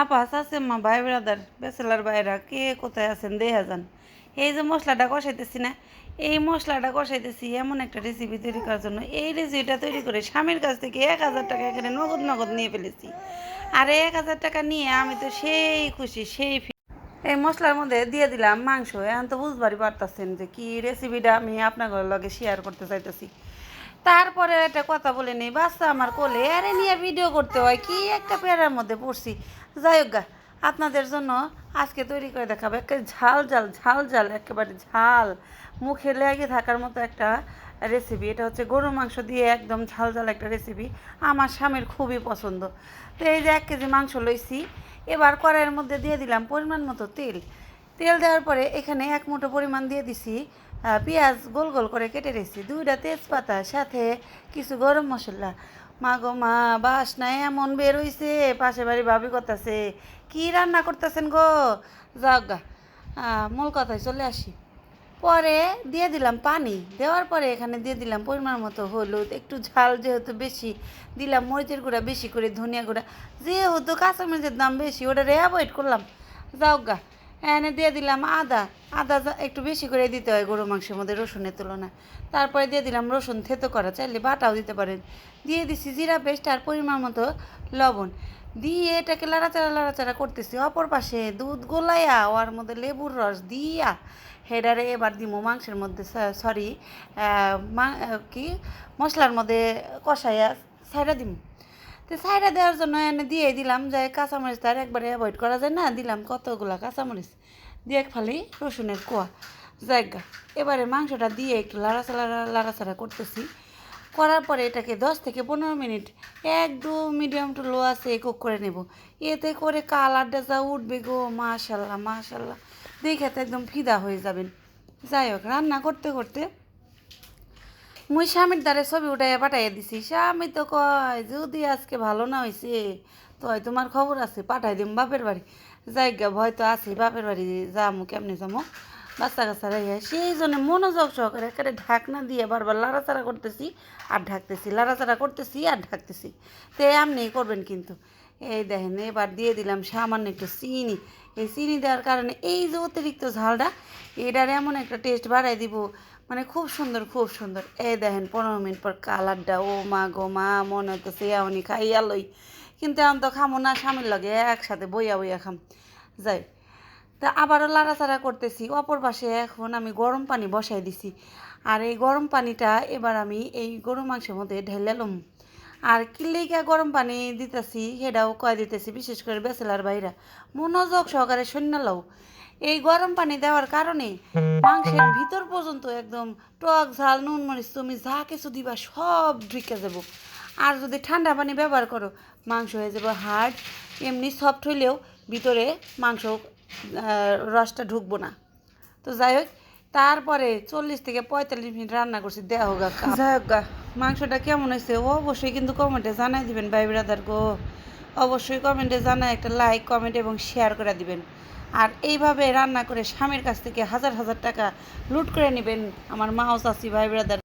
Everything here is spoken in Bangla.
আপা আছে মা, ভাই ব্রাদার বেসেলার ভাইরা কে কোথায় আছেন দেখা যান এই যে মশলাটা কষাইতেছি না, এই মশলাটা কষাইতেছি এমন একটা রেসিপি তৈরি করার জন্য। এই রেসিপিটা তৈরি করে স্বামীর কাছ থেকে এক হাজার টাকা এখানে নগদ নগদ নিয়ে ফেলেছি। আর এক হাজার টাকা নিয়ে আমি তো সেই খুশি, সেই এই মশলার মধ্যে দিয়ে দিলাম মাংস। এখন তো বুঝবারই পারতেছেন যে কি রেসিপিটা আমি আপনাদের লগে শেয়ার করতে চাইতেছি। তারপরে একটা কথা বলে নেই বাচ্চা আমার কোলে। আরে নিয়ে ভিডিও করতে হয় কি একটা পেয়ারার মধ্যে পড়ছি। যাই হোক গা, আপনাদের জন্য আজকে তৈরি করে দেখাবো একটা ঝাল ঝাল ঝাল ঝাল একেবারে ঝাল। মুখে লেগে থাকার মতো একটা রেসিপি এটা হচ্ছে গরুর মাংস দিয়ে একদম ঝাল ঝাল একটা রেসিপি আমার স্বামীর খুবই পছন্দ। তো এই যে এক কেজি মাংস লইছি এবার কড়াইয়ের মধ্যে দিয়ে দিলাম পরিমাণ মতো তেল। তেল দেওয়ার পরে এখানে এক মুঠো পরিমাণ দিয়ে দিছি পেঁয়াজ গোল গোল করে কেটে রেখেছি। দুইটা তেজপাতা, সাথে কিছু গরম মশলা। মা গো মা, বাসনা এমন বের হইছে পাশে বাড়ি ভাবি করতেছে কি রান্না করতেছেন গো? যাক গা মূল কথায় চলে আসি। পরে দিয়ে দিলাম পানি। দেওয়ার পরে এখানে দিয়ে দিলাম পরিমাণ মতো হলুদ, একটু ঝাল যেহেতু বেশি। দিলাম মরিচের গুঁড়া, বেশি করে ধনিয়া গুঁড়া। যেহেতু কাঁচামরিচের দাম বেশি ওটা অ্যাভয়েড করলাম। যাও গা এনে দিয়ে দিলাম আদা। আদা একটু বেশি করে দিতে হয় গরু মাংসের মধ্যে রসুনের তুলনায়। তারপরে দিয়ে দিলাম রসুন থেতো করা, চাইলে বাটাও দিতে পারেন। দিয়ে দিছি জিরা পেস্ট আর পরিমাণ মতো লবণ। দিয়ে এটাকে লাড়াচাড়া লাড়াচাড়া করতেছি। অপর পাশে দুধ গোলাইয়া ওর মধ্যে লেবুর রস দিয়া হেডারে এবার দিমু মাংসের মধ্যে সরি কি? মশলার মধ্যে কষাইয়া সাইডা দিমু। তো সাইডা দেওয়ার জন্য এনে দিয়ে দিলাম যে কাঁচামরিচ তার একবারে অ্যাভয়েড করা যায় না। দিলাম কতগুলা কাঁচামরিচ। দিয়ে এক ফালি রসুনের কোয়া। জায়গা এবারে মাংসটা দিয়ে একটু লাড়াচাড়া লাড়াচাড়া করতেছি। করার পরে এটাকে দশ থেকে পনেরো মিনিট একদম মিডিয়াম টু লো আছে কুক করে নেব। এতে করে কালারটা যা উঠবে গো, মাশাল্লাহ মাশাল্লাহ। দেখে তো একদম ফিদা হয়ে যাবেন। যাই হোক, রান্না করতে করতে মুই স্বামীর দ্বারে ছবি উঠাইয়া পাঠাইয়া দিছি। স্বামী তো কয় যদি আজকে ভালো না হয়েছে তো তোমার খবর আছে, পাঠাই দিম বাপের বাড়ি। জায়গা ভয় তো আছে, বাপের বাড়ি যামু, কেমনে যামু? বাচ্চা কাচ্চা রেখে সেই জন্য মনোযোগ সহকারে একেবারে ঢাকনা দিয়ে বারবার লাড়াচাড়া করতেছি, আর ঢাকতেছি, লাড়াচাড়া করতেছি, আর ঢাকতেছি। তো এমনি করবেন কিন্তু। এই দেখেন, এবার দিয়ে দিলাম সামান্য একটু চিনি। এই চিনি দেওয়ার কারণে এই যে অতিরিক্ত ঝালটা, এটার এমন একটা টেস্ট বাড়াই দিব। মানে খুব সুন্দর খুব সুন্দর। এই দেখেন, পনেরো মিনিট পর কালারটা, ও মা গো, মা, মনে হইতেছে এমনি খাইয়া লই। কিন্তু আমি তো খামো না, স্বামীর লাগে একসাথে বইয়া বইয়া খাম। যাই, তা আবারও লাড়াচাড়া করতেছি। অপর পাশে এখন আমি গরম পানি বসাই দিছি। আর এই গরম পানিটা এবার আমি এই গরু মাংসের মধ্যে ঢেলালাম আর কিলেইকা গরম পানি দিতেছি, সেটাও কয় দিতেছি, বিশেষ করে বেসেলার বাইরা। মনোযোগ সহকারে শূন্য লও এই গরম পানি দেওয়ার কারণে মাংসের ভিতর পর্যন্ত একদম টক ঝাল নুন মরিচ তুমি যা কিছু দিবা সব ঢুকে যাব। আর যদি ঠান্ডা পানি ব্যবহার করো, মাংস হয়ে যাবে হার্ড এমনি সফট হইলেও ভিতরে মাংস রসটা ঢুকবো না। তো যাই হোক, তারপরে চল্লিশ থেকে পঁয়তাল্লিশ মিনিট রান্না করছি দেহ গা যাই হোক গা মাংসটা কেমন হয়েছে? অবশ্যই কিন্তু কমেন্টে জানাই দিবেন ভাই ব্রাদার গো। অবশ্যই কমেন্টে জানাই একটা লাইক কমেন্ট এবং শেয়ার করে দিবেন। আর এইভাবে রান্না করে স্বামীর কাছ থেকে হাজার হাজার টাকা লুট করে নেবেন আমার মাও চাষি ভাই ব্রাদার